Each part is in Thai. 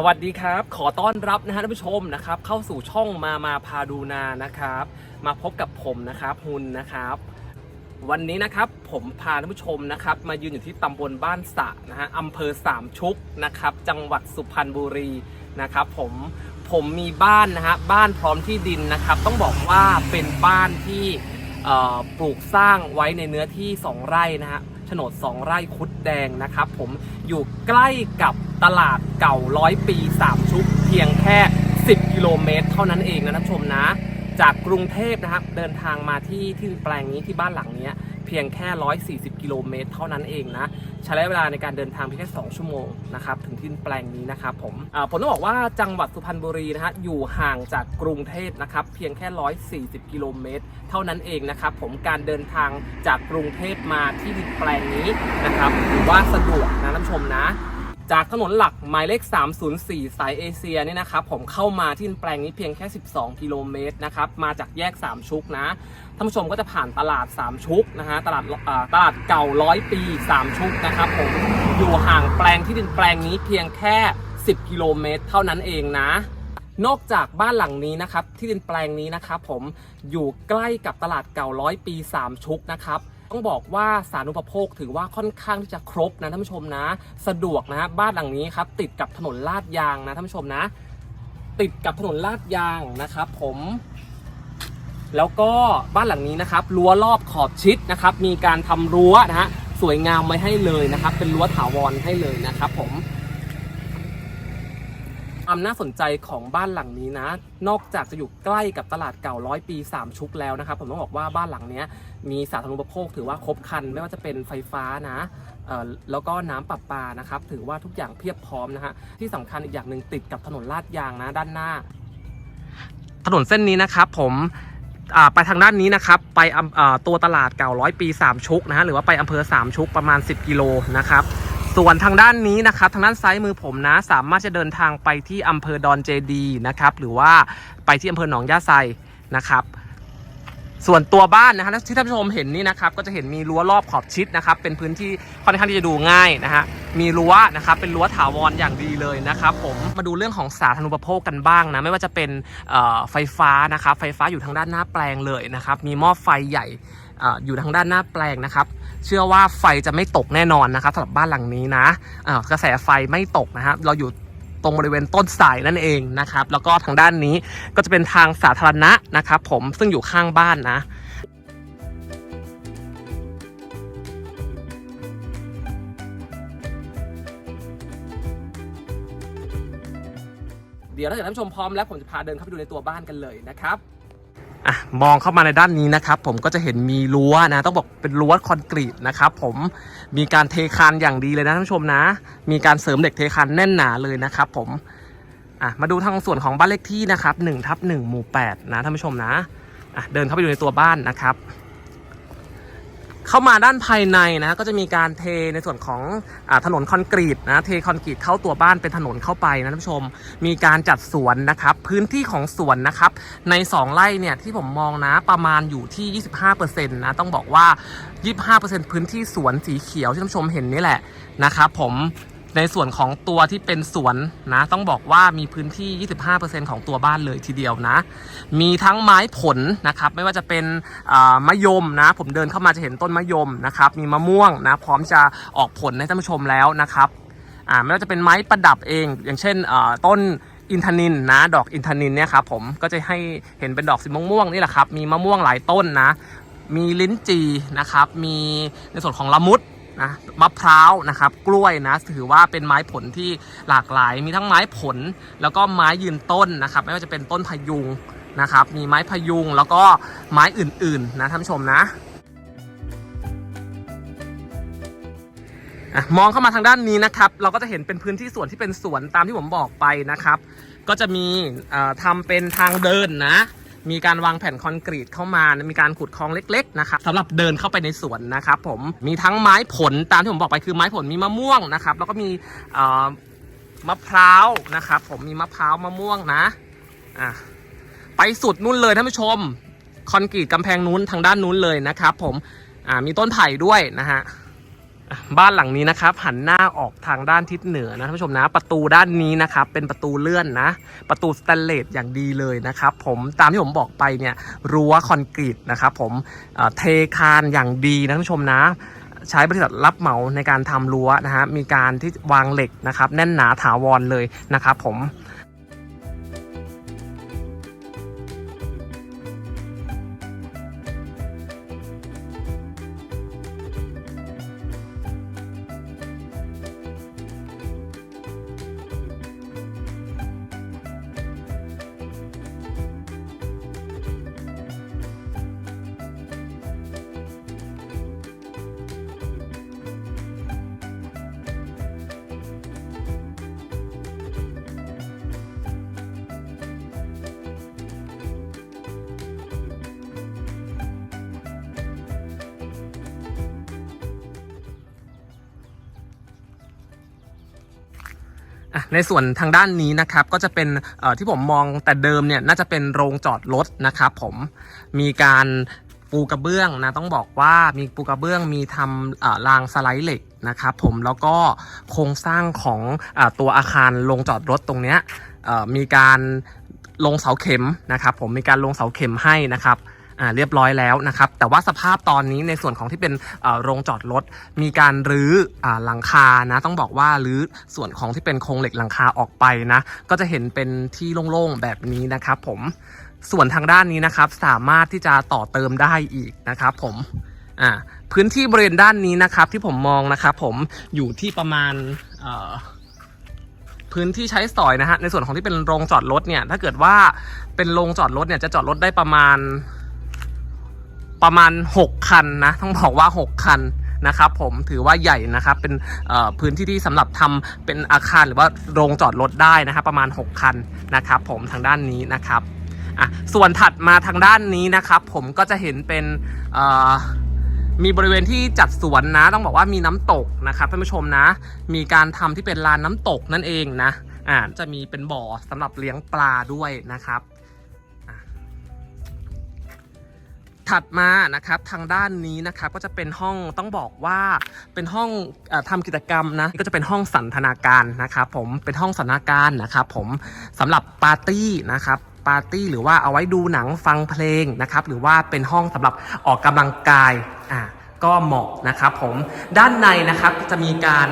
สวัสดีครับ ขอต้อนรับนะฮะท่านผู้ชมนะครับ เข้าสู่ช่องมามาพาดูนานะครับ มาพบกับผมนะครับฮุนนะครับ วันนี้นะครับผมพาท่านผู้ชมนะครับ มายืนอยู่ที่ตำบลบ้านสะนะฮะอำเภอสามชุกนะครับ จังหวัดสุพรรณบุรีนะครับ ผมผมมีบ้านนะฮะบ้านพร้อมที่ดินนะครับ ต้องบอกว่าเป็นบ้านที่ปลูกสร้างไว้ในเนื้อที่ 2 ไร่นะฮะ โฉนด 2 ไร่คุดแดงนะครับ ผมอยู่ใกล้กับตลาดเก่าร้อยปี 3 ชุกเพียงแค่ 10 กิโลเมตร เท่านั้นเองนะท่านผู้ชมนะ จากกรุงเทพนะครับ เดินทางมาที่ที่แปลงนี้ที่บ้านหลังเนี้ย เพียงแค่ 140 กิโลเมตรเท่านั้นเองนะ ใช้ระยะเวลาในการเดินทางเพียงแค่ 2 ชั่วโมงนะครับ ถึงที่แปลงนี้นะครับผมผมต้องบอกว่าจังหวัดสุพรรณบุรีนะฮะ อยู่ห่างจากกรุงเทพนะครับ เพียงแค่ 140 กิโลเมตรเท่านั้นเองนะครับ ผมการเดินทางจากกรุงเทพมาที่ดินแปลงนี้นะครับถือว่าสะดวกนะท่านผู้ชมนะ จากถนนหลักหมายเลข 304 สายเอเชียเนี่ยนะครับผมเข้ามาที่แปลงนี้เพียงแค่ 12 กิโลเมตรนะครับมาจากแยก 3 ชุกนะท่านผู้ชมก็จะผ่านตลาด 3 ชุกนะฮะตลาดตลาดเก่าร้อยปี 3 ชุกนะครับผมอยู่ห่างแปลงที่ดินแปลงนี้เพียงแค่ 10 กิโลเมตร เท่านั้นเองนะนอกจากบ้านหลังนี้นะครับที่ดินแปลงนี้นะครับผมอยู่ใกล้กับตลาดเก่าร้อยปี 3 ชุกนะครับ ต้องบอกว่าสารุปโภคถือว่าค่อนข้างที่จะครบนะท่านผู้ชมนะ สะดวกนะบ้านหลังนี้ครับติดกับถนนลาดยางนะท่านผู้ชมนะ ติดกับถนนลาดยางนะครับผมแล้วก็บ้านหลังนี้นะครับรั้วรอบขอบชิดนะครับ มีการทำรั้วนะฮะสวยงามไว้ให้เลยนะครับ เป็นรั้วถาวรให้เลยนะครับผม ความน่าสนใจของบ้านหลังนี้นะ นอกจากจะอยู่ใกล้กับตลาดเก่าร้อยปี 3 ชุกแล้วนะครับ ผมต้องบอกว่าบ้านหลังนี้มีสาธารณูปโภคถือว่าครบครัน ไม่ว่าจะเป็นไฟฟ้านะแล้วก็น้ำประปานะครับถือว่าทุกอย่างเพียบพร้อมนะฮะที่สำคัญอีกอย่างหนึ่งติดกับถนนลาดยางนะด้านหน้า ถนนเส้นนี้นะครับผมไปทางด้านนี้นะครับไปตัวตลาดเก่าร้อยปี 3 ชุกนะฮะหรือว่าไปอำเภอ 3 ชุกประมาณ 10 กิโลนะครับ ส่วนทางด้านนี้นะครับทางด้านซ้ายมือผมนะ สามารถจะเดินทางไปที่อำเภอดอนเจดีนะครับหรือว่าไปที่อำเภอหนองยาไซนะครับ ส่วนตัวบ้านนะฮะที่ท่านผู้ชมเห็นนี่นะครับ ก็จะเห็นมีรั้วรอบขอบชิดนะครับ เป็นพื้นที่ค่อนข้างที่จะดูง่ายนะฮะมีรั้วนะครับเป็นรั้วถาวรอย่างดีเลยนะครับ ผมมาดูเรื่องของสาธารณูปโภคกันบ้างนะไม่ว่าจะเป็นเอ่อไฟฟ้านะครับไฟฟ้าอยู่ทางด้านหน้าแปลงเลยนะครับ มีหม้อไฟใหญ่ อยู่ทางด้านหน้าแปลงนะครับ เชื่อว่าไฟจะไม่ตกแน่นอนนะครับสำหรับบ้านหลังนี้นะอ่ากระแสไฟไม่ตกนะฮะเราอยู่ตรงบริเวณต้นสายนั่นเองนะครับ แล้วก็ทางด้านนี้ก็จะเป็นทางสาธารณะนะครับผมซึ่งอยู่ข้างบ้านนะเดี๋ยวถ้าเกิดท่านผู้ชมพร้อมแล้วผมจะพาเดินเข้าไปดูในตัวบ้านกันเลยนะครับ อะมองเข้ามาในด้านนี้นะครับ ผมก็จะเห็นมีรั้วนะต้องบอกเป็นรั้วคอนกรีตนะครับ ผมมีการเทคานอย่างดีเลยนะท่านผู้ชมนะ มีการเสริมเหล็กเทคานแน่นหนาเลยนะครับ ผมอะมาดูทางส่วนของบ้านเลขที่นะครับ1ทับ1หมู่8นะท่านผู้ชมนะอะเดินเข้าไปดูในตัวบ้านนะครับ เข้ามาด้านภายในนะก็จะมีการเทในส่วนของอถนนคอนกรีตนะเทคอนกรีตเข้าตัวบ้านเป็นถนนเข้าไปนะท่านผู้ชม มีการจัดสวนนะครับ พื้นที่ของสวนนะครับ ใน 2 ไร่เนี่ยที่ผมมองนะประมาณอยู่ที่ 25%นะต้องบอกว่า 25%พื้นที่สวนสีเขียวที่ท่านผู้ชมเห็นนี่แหละนะครับผม ในส่วนของตัวที่เป็นสวนนะ ต้องบอกว่ามีพื้นที่ 25%ของตัวบ้านเลยทีเดียวนะ มีทั้งไม้ผลนะครับ ไม่ว่าจะเป็นมะยมนะ ผมเดินเข้ามาจะเห็นต้นมะยมนะครับ มีมะม่วงนะ พร้อมจะออกผลให้ท่านผู้ชมแล้วนะครับอ่าไม่ว่าจะเป็นไม้ประดับเอง อย่างเช่นต้นอินทนินนะ ดอกอินทนินเนี่ยครับผมก็จะให้เห็นเป็นดอกสีม่วงๆนี่แหละครับ มีมะม่วงหลายต้นนะ มีลิ้นจีนะครับ มีในส่วนของละมุด นะมะพร้าวนะครับ กล้วยนะถือว่าเป็นไม้ผลที่หลากหลาย มีทั้งไม้ผลแล้วก็ไม้ยืนต้นนะครับ ไม่ว่าจะเป็นต้นพยุงนะครับ มีไม้พยุงแล้วก็ไม้อื่นๆนะท่านผู้ชมนะมองเข้ามาทางด้านนี้นะครับ เราก็จะเห็นเป็นพื้นที่สวนที่เป็นสวนตามที่ผมบอกไปนะครับ ก็จะมีเอ่อทำเป็นทางเดินนะ มีการวางแผ่นคอนกรีตเข้ามา มีการขุดคลองเล็กๆนะครับสำหรับเดินเข้าไปในสวนนะครับผม มีทั้งไม้ผลตามที่ผมบอกไปคือไม้ผลมีมะม่วงนะครับ แล้วก็มีมะพร้าวนะครับผมมีมะพร้าวมะม่วงนะอะไปสุดนู่นเลยท่านผู้ชม คอนกรีตกำแพงนู้นทางด้านนู้นเลยนะครับผมอ่ามีต้นไผ่ด้วยนะฮะ บ้านหลังนี้นะครับ หันหน้าออกทางด้านทิศเหนือนะท่านผู้ชมนะ ประตูด้านนี้นะครับ เป็นประตูเลื่อนนะ ประตูสแตนเลสอย่างดีเลยนะครับ ผมตามที่ผมบอกไปเนี่ยรั้วคอนกรีตนะครับ ผมเเทคานอย่างดีนะท่านผู้ชมนะใช้บริษัทรับเหมาในการทำรั้วนะฮะมีการที่วางเหล็กนะครับ แน่นหนาถาวรเลยนะครับ ผม ในส่วนทางด้านนี้นะครับก็จะเป็นที่ผมมองแต่เดิมเนี่ยน่าจะเป็นโรงจอดรถนะครับผมมีการปูกระเบื้องนะต้องบอกว่ามีปูกระเบื้องมีทำเอ่อรางสไลด์เหล็กนะครับผมแล้วก็โครงสร้างของอตัวอาคารโรงจอดรถตรงเนี้ยมีการลงเสาเข็มนะครับผมมีการลงเสาเข็มให้นะครับ อ่าเรียบร้อยแล้วนะครับ แต่ว่าสภาพตอนนี้ในส่วนของที่เป็นโรงจอดรถมีการรื้ออ่าหลังคานะต้องบอกว่ารื้อส่วนของที่เป็นโครงเหล็กหลังคาออกไปนะ ก็จะเห็นเป็นที่โล่งๆแบบนี้นะครับผมส่วนทางด้านนี้นะครับสามารถที่จะต่อเติมได้อีกนะครับผมอ่าพื้นที่บริเวณด้านนี้นะครับที่ผมมองนะครับผมอยู่ที่ประมาณเอ่อพื้นที่ใช้สอยนะฮะในส่วนของที่เป็นโรงจอดรถเนี่ยถ้าเกิดว่าเป็นโรงจอดรถเนี่ยจะจอดรถได้ประมาณ ประมาณ 6 คันนะต้องบอกว่า 6 คันนะครับผมถือว่าใหญ่นะครับเป็นพื้นที่ที่สำหรับทำเป็นอาคารหรือว่าโรงจอดรถได้นะครับประมาณ 6 คันนะครับผมทางด้านนี้นะครับอะส่วนถัดมาทางด้านนี้นะครับ ผมก็จะเห็นเป็นมีบริเวณที่จัดสวนนะ ต้องบอกว่ามีน้ำตกนะครับท่านผู้ชมนะ มีการทำที่เป็นลานน้ำตกนั่นเองนะอ่าจะมีเป็นบ่อสำหรับเลี้ยงปลาด้วยนะครับ ถัดมานะครับทางด้านนี้นะครับก็จะเป็นห้องต้องบอกว่าเป็นห้องออทำกิจกรรมนะก็จะเป็นห้องสันทนาการนะครับผมเป็นห้องสันทนาการนะครับผมสำหรับปาร์ตี้นะครับปาร์ตี้หรือว่าเอาไว้ดูหนังฟังเพลงนะครับหรือว่าเป็นห้องสำหรับออกกำลังกายอ่าก็เหมาะนะครับผมด้านในนะครับจะมีการ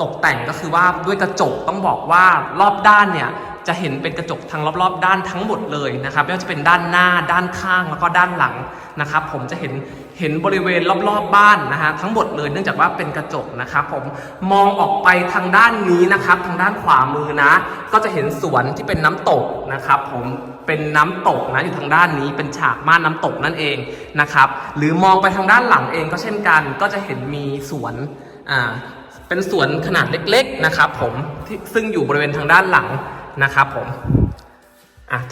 ตกแต่งก็คือว่าด้วยกระจกต้องบอกว่ารอบด้านเนี่ย จะเห็นเป็นกระจกทางรอบๆ ด้านทั้งหมดเลยนะครับไม่ว่าจะเป็นด้านหน้าด้านข้างแล้วก็ด้านหลังนะครับ ผมจะเห็นเห็นบริเวณรอบๆบ้านนะฮะทั้งหมดเลยเนื่องจากว่าเป็นกระจกนะครับ ผมมองออกไปทางด้านนี้นะครับ ทางด้านขวามือนะ ก็จะเห็นสวนที่เป็นน้ำตกนะครับ ผมเป็นน้ำตกนะอยู่ทางด้านนี้เป็นฉากม่านน้ำตกนั่นเองนะครับ หรือมองไปทางด้านหลังเองก็เช่นกัน ก็จะเห็นมีสวนอ่าเป็นสวนขนาดเล็กๆนะครับ ผมที่ซึ่งอยู่บริเวณทางด้านหลัง นะครับผม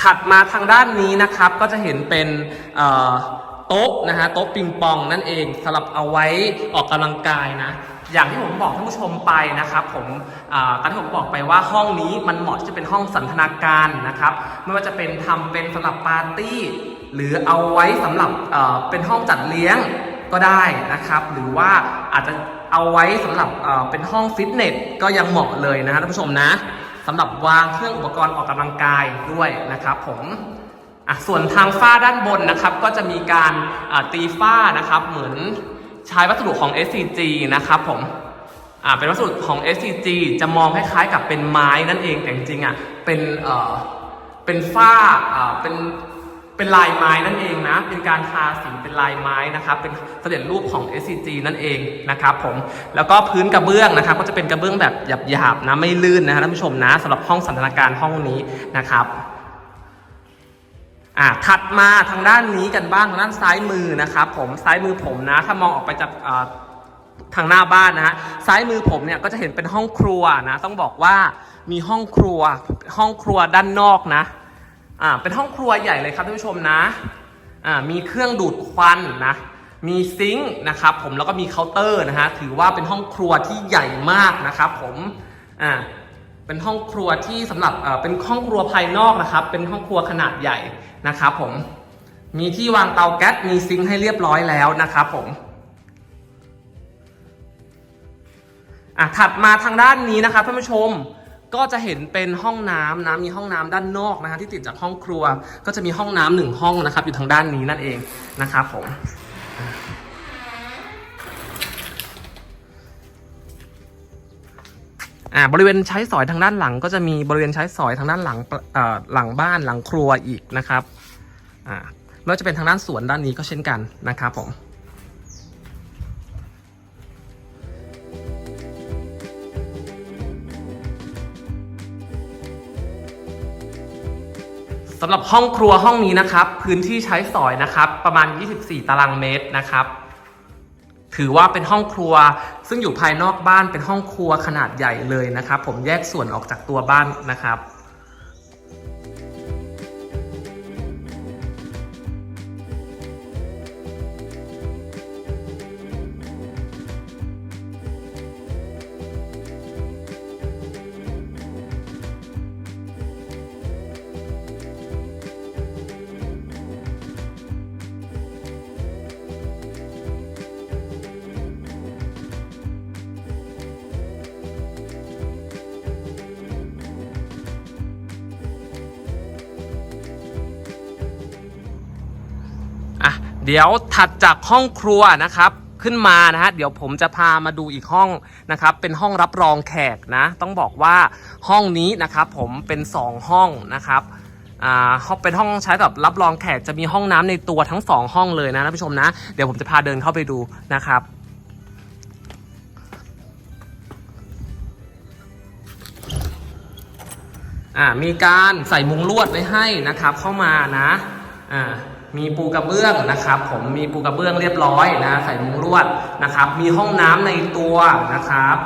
ถัดมาทางด้านนี้นะครับก็จะเห็นเป็นโต๊ะนะฮะโต๊ะปิงปองนั่นเองสำหรับเอาไว้ออกกำลังกายนะอย่างที่ผมบอกท่านผู้ชมไปนะครับผมการที่ผมบอกไปว่าห้องนี้มันเหมาะที่จะเป็นห้องสันทนาการนะครับไม่ว่าจะเป็นทำเป็นสำหรับปาร์ตี้ หรือเอาไว้สำหรับเป็นห้องจัดเลี้ยงก็ได้นะครับ หรือว่าอาจจะเอาไว้สำหรับเอ่อเป็นห้องฟิตเนสก็ยังเหมาะเลยนะฮะท่านผู้ชมนะ สำหรับวางเครื่องอุปกรณ์ออกกำลังกายด้วยนะครับผมส่วนทางฝ้าด้านบนนะครับ ก็จะมีการตีฝ้านะครับ เหมือนใช้วัสดุของ SCG นะครับผมเป็นวัสดุของ SCG จะมองคล้ายๆกับเป็นไม้นั่นเองแต่จริงๆอะเป็นเป็นฝ้าเป็น เป็นลายไม้นั่นเองนะ เป็นการทาสีเป็นลายไม้นะครับ เป็นเสด็จรูปของ SCG นั่นเองนะครับผม แล้วก็พื้นกระเบื้องนะครับ ก็จะเป็นกระเบื้องแบบหยาบๆนะ ไม่ลื่นนะท่านผู้ชมนะสำหรับห้องสันทนาการห้องนี้นะครับอ่าถัดมาทางด้านนี้กันบ้างทางด้านซ้ายมือนะครับผมซ้ายมือผมนะ ถ้ามองออกไปจากทางหน้าบ้านนะฮะซ้ายมือผมเนี่ยก็จะเห็นเป็นห้องครัวนะ ต้องบอกว่ามีห้องครัวห้องครัวด้านนอกนะ อ่าเป็นห้องครัวใหญ่เลยครับท่านผู้ชมนะอ่ามีเครื่องดูดควันนะมีซิงค์นะครับผมแล้วก็มีเคาน์เตอร์นะฮะถือว่าเป็นห้องครัวที่ใหญ่มากนะครับผมอ่าเป็นห้องครัวที่สำหรับอ่อเป็นห้องครัวภายนอกนะครับ เป็นห้องครัวขนาดใหญ่นะครับผมมีที่วางเตาแก๊สมีซิงค์ให้เรียบร้อยแล้วนะครับผมอะถัดมาทางด้านนี้นะครับท่านผู้ชม ก็จะเห็นเป็นห้องน้ำนะมีห้องน้ำด้านนอกนะฮะที่ติดจากห้องครัว ก็จะมีห้องน้ำหนึ่งห้องนะครับ อยู่ทางด้านนี้นั่นเองนะครับผมอ่าบริเวณใช้สอยทางด้านหลัง ก็จะมีบริเวณใช้สอยทางด้านหลังเอ่อหลังบ้านหลังครัวอีกนะครับอ่าไม่ว่าจะเป็นทางด้านสวนด้านนี้ก็เช่นกันนะครับผม สำหรับห้องครัวห้องนี้นะครับ พื้นที่ใช้สอยนะครับ ประมาณ 24 ตารางเมตรนะครับ ถือว่าเป็นห้องครัว ซึ่งอยู่ภายนอกบ้านเป็นห้องครัวขนาดใหญ่เลยนะครับ ผมแยกส่วนออกจากตัวบ้านนะครับ เดี๋ยวถัดจากห้องครัวนะครับขึ้นมานะฮะเดี๋ยวผมจะพามาดูอีกห้องนะครับเป็นห้องรับรองแขกนะ ต้องบอกว่าห้องนี้นะครับผมเป็น 2 ห้องนะครับอ่าเป็นห้องใช้กับรับรองแขกจะมีห้องน้ำในตัวทั้ง 2 ห้องเลยนะท่านผู้ชมนะเดี๋ยวผมจะพาเดินเข้าไปดูนะครับอ่ามีการใส่มุงลวดไว้ให้นะครับเข้ามานะอ่า มีปูกระเบื้องนะครับ ผมมีปูกระเบื้องเรียบร้อยนะใส่มุงลวดนะครับ มีห้องน้ำในตัวนะครับ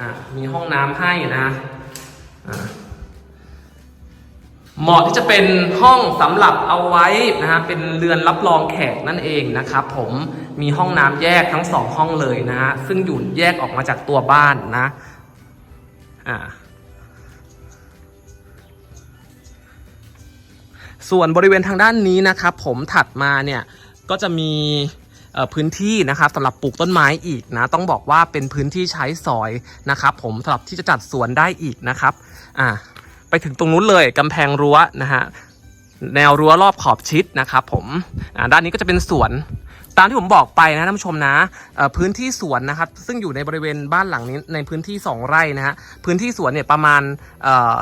อ่ามีห้องน้ำให้นะอ่าเหมาะที่จะเป็นห้องสำหรับเอาไว้นะฮะเป็นเรือนรับรองแขกนั่นเองนะครับ ผมมีห้องน้ำแยกทั้งสองห้องเลยนะฮะซึ่งอยู่แยกออกมาจากตัวบ้านนะอ่า ส่วนบริเวณทางด้านนี้นะครับ ผมถัดมาเนี่ยก็จะมีพื้นที่นะครับสำหรับปลูกต้นไม้อีกนะต้องบอกว่าเป็นพื้นที่ใช้สอยนะครับ ผมสำหรับที่จะจัดสวนได้อีกนะครับอ่าไปถึงตรงนู้นเลยกำแพงรั้วนะฮะแนวรั้วรอบขอบชิดนะครับ ผมอ่าด้านนี้ก็จะเป็นสวน ตามที่ผมบอกไปนะท่านผู้ชมนะพื้นที่สวนนะครับ ซึ่งอยู่ในบริเวณบ้านหลังนี้ในพื้นที่ 2 ไร่นะฮะพื้นที่สวนเนี่ยประมาณเออ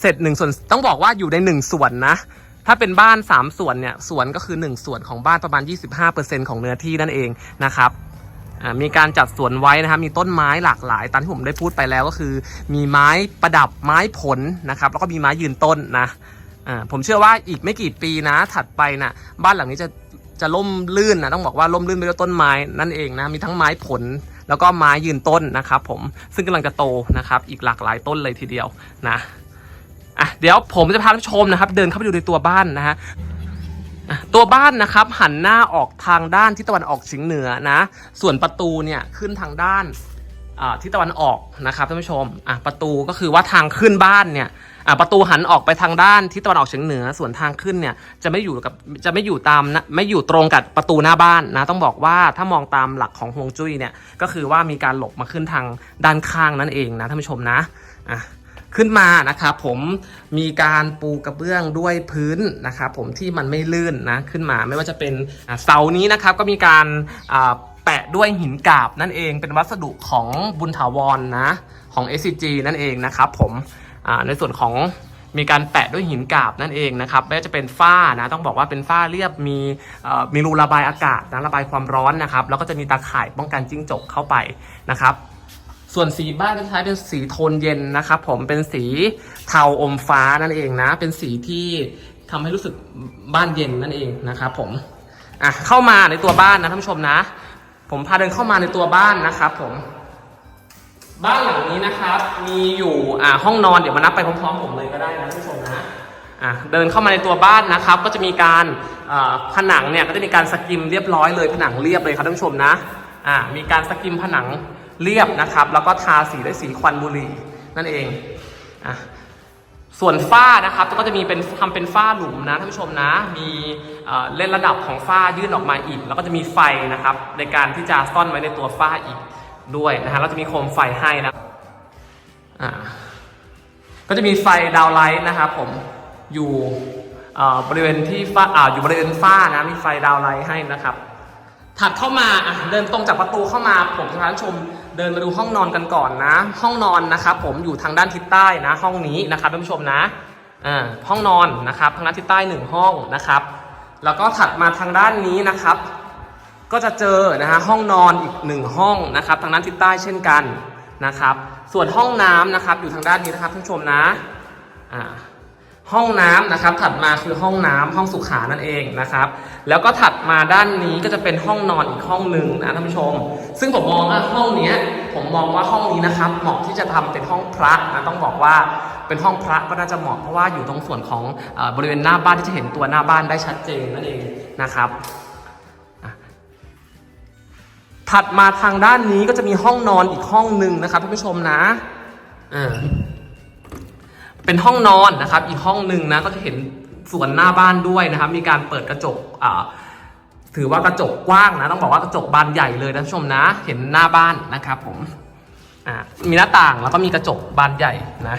เศษหนึ่งส่วนต้องบอกว่าอยู่ใน1ส่วนนะ ถ้าเป็นบ้าน 3 ส่วนเนี่ยสวนก็คือ 1 ส่วนของบ้านประมาณ 25%ของเนื้อที่นั่นเองนะครับมีการจัดสวนไว้นะครับมีต้นไม้หลากหลายตามที่ผมได้พูดไปแล้วก็คือ มีไม้ประดับไม้ผลนะครับแล้วก็มีไม้ยืนต้นนะผมเชื่อว่าอีกไม่กี่ปีนะ ถัดไปนะบ้านหลังนี้จะจะล่มลื่นนะต้องบอกว่าล่มลื่นไปด้วยต้นไม้นั่นเองนะมีทั้งไม้ผลแล้วก็ไม้ยืนต้นนะครับผมซึ่งกำลังจะโตนะครับอีกหลากหลายต้นเลยทีเดียวนะ อะเดี๋ยวผมจะพาท่านชมนะครับ เดินเข้าไปดูในตัวบ้านนะฮะตัวบ้านนะครับหันหน้าออกทางด้านทิศตะวันออกเฉียงเหนือนะ ส่วนประตูเนี่ยขึ้นทางด้านทิศตะวันออกนะครับท่านผู้ชมอะประตูก็คือว่าทางขึ้นบ้านเนี่ยอะประตูหันออกไปทางด้านทิศตะวันออกเฉียงเหนือ ส่วนทางขึ้นเนี่ยจะไม่อยู่กับจะไม่อยู่ตามนะไม่อยู่ตรงกับประตูหน้าบ้านนะต้องบอกว่าถ้ามองตามหลักของฮวงจุ้ยเนี่ยก็คือว่ามีการหลบมาขึ้นทางด้านข้างนั่นเองนะท่านผู้ชมนะอะ ขึ้นมานะครับผมมีการปูกระเบื้องด้วยพื้นนะครับผมที่มันไม่ลื่นนะขึ้นมาไม่ว่าจะเป็นเสานี้นะครับก็มีการแปะด้วยหินกาบนั่นเองเป็นวัสดุของบุญถาวรนะของ SCG นั่นเองนะครับผมในส่วนของมีการแปะด้วยหินกาบนั่นเองนะครับไม่ว่าจะเป็นฝ้านะต้องบอกว่าเป็นฝ้าเรียบมีมีรูระบายอากาศนะระบายความร้อนนะครับแล้วก็จะมีตาข่ายป้องกันจิ้งจกเข้าไปนะครับ ส่วนสีบ้านก็จะใช้เป็นสีโทนเย็นนะครับผมเป็นสีเทาอมฟ้านั่นเองนะ เป็นสีที่ทำให้รู้สึกบ้านเย็นนั่นเองนะครับผมอะเข้ามาในตัวบ้านนะท่านผู้ชมนะ ผมพาเดินเข้ามาในตัวบ้านนะครับผม บ้านหลังนี้นะครับ มีอยู่อ่าห้องนอนเดี๋ยวมานับไปพร้อมๆผมเลยก็ได้นะท่านผู้ชมนะอะเดินเข้ามาในตัวบ้านนะครับ ก็จะมีการอ่าผนังเนี่ยก็จะมีการสกิมเรียบร้อยเลยผนังเรียบเลยครับท่านผู้ชมนะอ่ามีการสกิมผนัง เรียบนะครับ แล้วก็ทาสีด้วยสีควันบุหรี่นั่นเองอะส่วนฝ้านะครับก็จะมีเป็นทำเป็นฝ้าหลุมนะท่านผู้ชมนะ มีเล่นระดับของฝ้ายื่นออกมาอีก แล้วก็จะมีไฟนะครับ ในการที่จะซ่อนไว้ในตัวฝ้าอีกด้วยนะฮะเราจะมีโคมไฟให้นะอ่าก็จะมีไฟดาวไลท์นะครับผมอยู่บริเวณที่ฝ้าอ่าอยู่บริเวณฝ้านะมีไฟดาวไลท์ให้นะครับ ถัดเข้ามาเดินตรงจากประตูเข้ามาผมจะพาท่านผู้ชม เดินมาดูห้องนอนกันก่อนนะ ห้องนอนนะครับผมอยู่ทางด้านทิศใต้นะ ห้องนี้นะครับท่านผู้ชมนะอ่าห้องนอนนะครับทางด้านทิศใต้หนึ่งห้องนะครับ แล้วก็ถัดมาทางด้านนี้นะครับ ก็จะเจอนะฮะห้องนอนอีกหนึ่งห้องนะครับ ทางด้านทิศใต้เช่นกันนะครับ ส่วนห้องน้ำนะครับ อยู่ทางด้านนี้นะครับท่านผู้ชมนะอ่า ห้องน้ำนะครับ ถัดมาคือห้องน้ำห้องสุขานั่นเองนะครับ แล้วก็ถัดมาด้านนี้ก็จะเป็นห้องนอนอีกห้องหนึ่งนะท่านผู้ชม ซึ่งผมมองว่าห้องเนี้ยผมมองว่าห้องนี้นะครับเหมาะที่จะทำเป็นห้องพระนะต้องบอกว่าเป็นห้องพระก็น่าจะเหมาะเพราะว่าอยู่ตรงส่วนของอบริเวณหน้าบ้านที่จะเห็นตัวหน้าบ้านได้ชัดเจนนั่นเองนะครับถัดมาทางด้านนี้ก็จะมีห้องนอนอีกห้องหนึ่งนะครับท่านผู้ชมนะอ่า เป็นห้องนอนนะครับ อีกห้องหนึ่งนะก็จะเห็นสวนหน้าบ้านด้วยนะครับ มีการเปิดกระจกอ่าถือว่ากระจกกว้างนะ ต้องบอกว่ากระจกบานใหญ่เลยนะท่านผู้ชมนะ เห็นหน้าบ้านนะครับ ผมอ่ามีหน้าต่างแล้วก็มีกระจกบานใหญ่นะ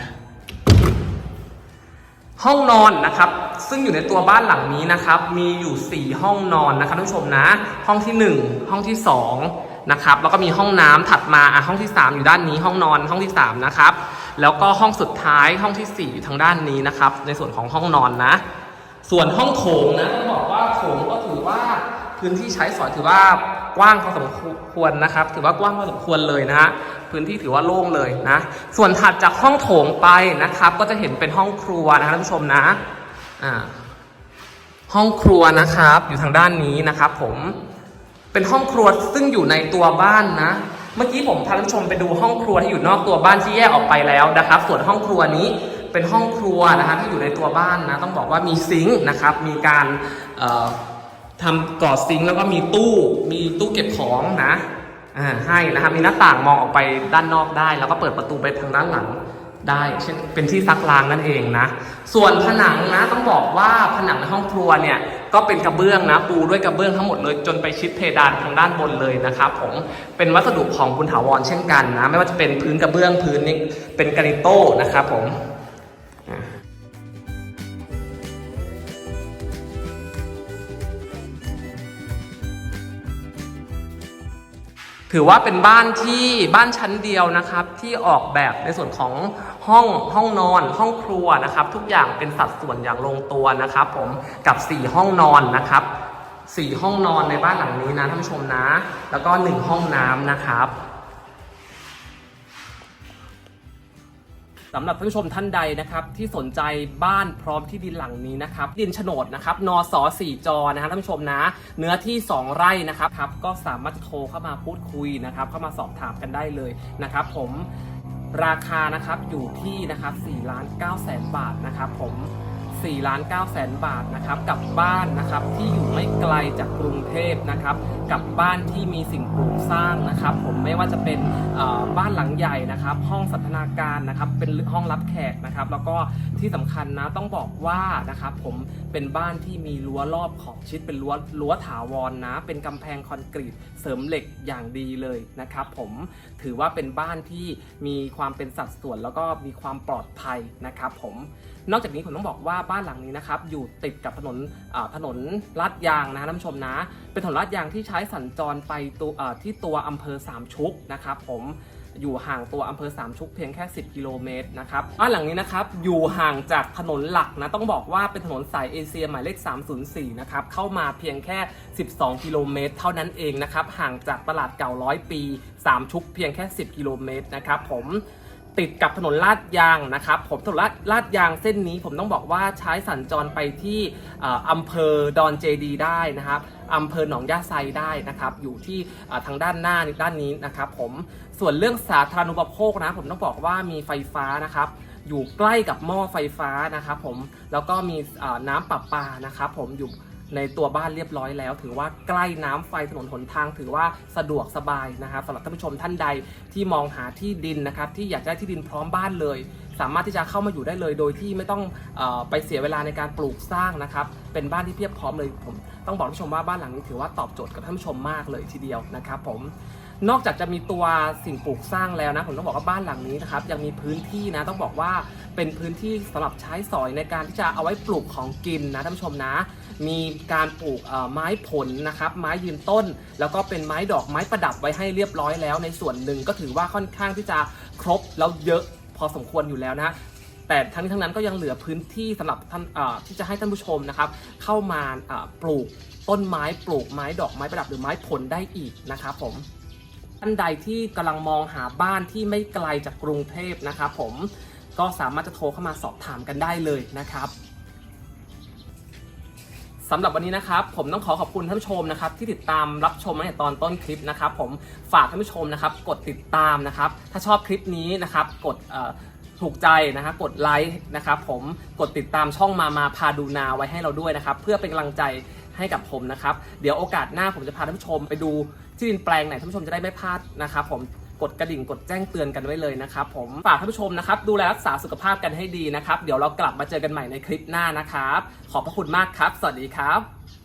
ห้องนอนนะครับ ซึ่งอยู่ในตัวบ้านหลังนี้นะครับ มีอยู่ 4 ห้องนอนนะครับท่านผู้ชมนะ ห้องทีหนึ่1 ห้องที่ 2นะครับแล้วก็มีห้องน้ำถัดมาอะห้องที่ 3 อยู่ด้านนี้ห้องนอนห้องที่ 3 นะครับ แล้วก็ห้องสุดท้ายห้องทีสี่ 4 อยู่ทางด้านนี้นะครับ ในส่วนของห้องนอนนะ ส่วนห้องโถงนะต้องบอกว่าโถงก็ถือว่าพื้นที่ใช้สอยถือว่ากว้างพอสมควรนะครับ ถือว่ากว้างพอสมควรเลยนะฮะพื้นที่ถือว่าโล่งเลยนะ ส่วนถัดจากห้องโถงไปนะครับ ก็จะเห็นเป็นห้องครัวนะท่านผู้ชมนะอ่าห้องครัวนะครับอยู่ทางด้านนี้นะครับ ผมเป็นห้องครัวซึ่งอยู่ในตัวบ้านนะ เมื่อกี้ผมพาท่านชมไปดูห้องครัวที่อยู่นอกตัวบ้านที่แยกออกไปแล้วนะครับ ส่วนห้องครัวนี้เป็นห้องครัวนะครับที่อยู่ในตัวบ้านนะต้องบอกว่ามีซิงค์นะครับ มีการทำก่อซิงค์แล้วก็มีตู้มีตู้เก็บของนะให้นะครับมีหน้าต่างมองออกไปด้านนอกได้ แล้วก็เปิดประตูไปทางด้านหลังได้เช่นเป็นที่ซักล้างนั่นเองนะ ส่วนผนังนะต้องบอกว่าผนังในห้องครัวเนี่ย ก็เป็นกระเบื้องนะปูด้วยกระเบื้องทั้งหมดเลย จนไปชิดเพดานทางด้านบนเลยนะครับผมเป็นวัสดุของคุณถาวรเช่นกันนะไม่ว่าจะเป็นพื้นกระเบื้องพื้นนี้เป็นกรานิโต้นะครับผม ถือว่าเป็นบ้านที่บ้านชั้นเดียวนะครับ ที่ออกแบบในส่วนของห้องห้องนอน ห้องครัวนะครับ ทุกอย่างเป็นสัดส่วนอย่างลงตัวนะครับ ผมกับ 4 ห้องนอนนะครับ4ห้องนอนในบ้านหลังนี้นะท่านผู้ชมนะ แล้วก็ 1 ห้องน้ำนะครับ สำหรับท่านผู้ชมท่านใดนะครับที่สนใจบ้านพร้อมที่ดินหลังนี้นะครับดินโฉนดนะครับนสสี่จอนะฮะท่านผู้ชมนะ เนื้อที่ 2 ไร่นะครับครับก็สามารถจะโทรเข้ามาพูดคุยนะครับ เข้ามาสอบถามกันได้เลยนะครับผมราคานะครับอยู่ที่นะครับ4ล้าน9แสนบาทนะครับผม 4ล้าน9แสนบาทนะครับกับบ้านนะครับที่อยู่ไม่ไกลจากกรุงเทพนะครับกับบ้านที่มีสิ่งปลูกสร้างนะครับผมไม่ว่าจะเป็นบ้านหลังใหญ่นะครับห้องสันทนาการนะครับเป็นห้องรับแขกนะครับแล้วก็ ที่สำคัญนะต้องบอกว่านะครับผมเป็นบ้านที่มีรั้วรอบขอบชิดเป็นรั้วรั้วถาวรนะเป็นกำแพงคอนกรีตเสริมเหล็กอย่างดีเลยนะครับผมถือว่าเป็นบ้านที่มีความเป็นสัดส่วนแล้วก็มีความปลอดภัยนะครับผมนอกจากนี้ผมต้องบอกว่าบ้านหลังนี้นะครับอยู่ติดกับถนนถนนลาดยางนะท่านผู้ชมนะ เป็นถนนลาดยางที่ใช้สัญจรไปตัวที่ตัวอำเภอสามชุกนะครับผม อยู่ห่างตัวอำเภอสามชุกเพียงแค่ 10 กิโลเมตรนะครับบ้านหลังนี้นะครับอยู่ห่างจากถนนหลักนะต้องบอกว่าเป็นถนนสายเอเชียหมายเลข 304 นะครับเข้ามาเพียงแค่ 12 กิโลเมตร เท่านั้นเองนะครับห่างจากตลาดเก่าร้อยปี3ชุกเพียงแค่ 10 กิโลเมตรนะครับผมติดกับถนนลาดยางนะครับ ผมถนนลาดลาดยางเส้นนี้ผมต้องบอกว่าใช้สัญจรไปที่อำเภอดอนเจดีได้นะครับอำเภอหนองยาไซได้นะครับ อยู่ที่ทางด้านหน้าด้านนี้นะครับ ผม ส่วนเรื่องสาธารณูปโภคนะ ผมต้องบอกว่ามีไฟฟ้านะครับ อยู่ใกล้กับหม้อไฟฟ้านะครับผมแล้วก็มีน้ำประปานะครับผมอยู่ในตัวบ้านเรียบร้อยแล้ว ถือว่าใกล้น้ำไฟถนนหนทาง ถือว่าสะดวกสบายนะครับสำหรับท่านผู้ชมท่านใดที่มองหาที่ดินนะครับ ที่อยากได้ที่ดินพร้อมบ้านเลย สามารถที่จะเข้ามาอยู่ได้เลย โดยที่ไม่ต้องออไปเสียเวลาในการปลูกสร้างนะครับ เป็นบ้านที่เพียบพร้อมเลยผมต้องบอกท่านผู้ชมว่าบ้านหลังนี้ถือว่าตอบโจทย์กับท่านผู้ชมมากเลยทีเดียวนะครับ ผม นอกจากจะมีตัวสิ่งปลูกสร้างแล้วนะผมต้องบอกว่าบ้านหลังนี้นะครับยังมีพื้นที่นะต้องบอกว่าเป็นพื้นที่สำหรับใช้สอยในการที่จะเอาไว้ปลูกของกินนะท่านผู้ชมนะ มีการปลูกไม้ผลนะครับ ไม้ยืนต้น แล้วก็เป็นไม้ดอกไม้ประดับไว้ให้เรียบร้อยแล้ว ในส่วนหนึ่งก็ถือว่าค่อนข้างที่จะครบแล้วเยอะพอสมควรอยู่แล้วนะแต่ทั้งนี้ทั้งนั้นก็ยังเหลือพื้นที่สำหรับท่านที่จะให้ท่านผู้ชมนะครับ เข้ามาปลูกต้นไม้ปลูกไม้ดอกไม้ประดับหรือไม้ผลได้อีกนะครับผม ท่านใดที่กำลังมองหาบ้านที่ไม่ไกลจากกรุงเทพนะครับผมก็สามารถจะโทรเข้ามาสอบถามกันได้เลยนะครับสำหรับวันนี้นะครับ ผมต้องขอขอบคุณท่านผู้ชมนะครับ ที่ติดตามรับชมมาในตอนต้นคลิปนะครับ ผมฝากท่านผู้ชมนะครับ กดติดตามนะครับ ถ้าชอบคลิปนี้นะครับ กดถูกใจนะครับกดไลค์นะครับ ผมกดติดตามช่องมามาพาดูนาไว้ให้เราด้วยนะครับ เพื่อเป็นกำลังใจให้กับผมนะครับ เดี๋ยวโอกาสหน้าผมจะพาท่านผู้ชมไปดู ที่ดินแปลงไหนท่านผู้ชมจะได้ไม่พลาดนะครับผมกดกระดิ่งกดแจ้งเตือนกันไว้เลยนะครับผมฝากท่านผู้ชมนะครับดูแลรักษาสุขภาพกันให้ดีนะครับ เดี๋ยวเรากลับมาเจอกันใหม่ในคลิปหน้านะครับ ขอบพระคุณมากครับ สวัสดีครับ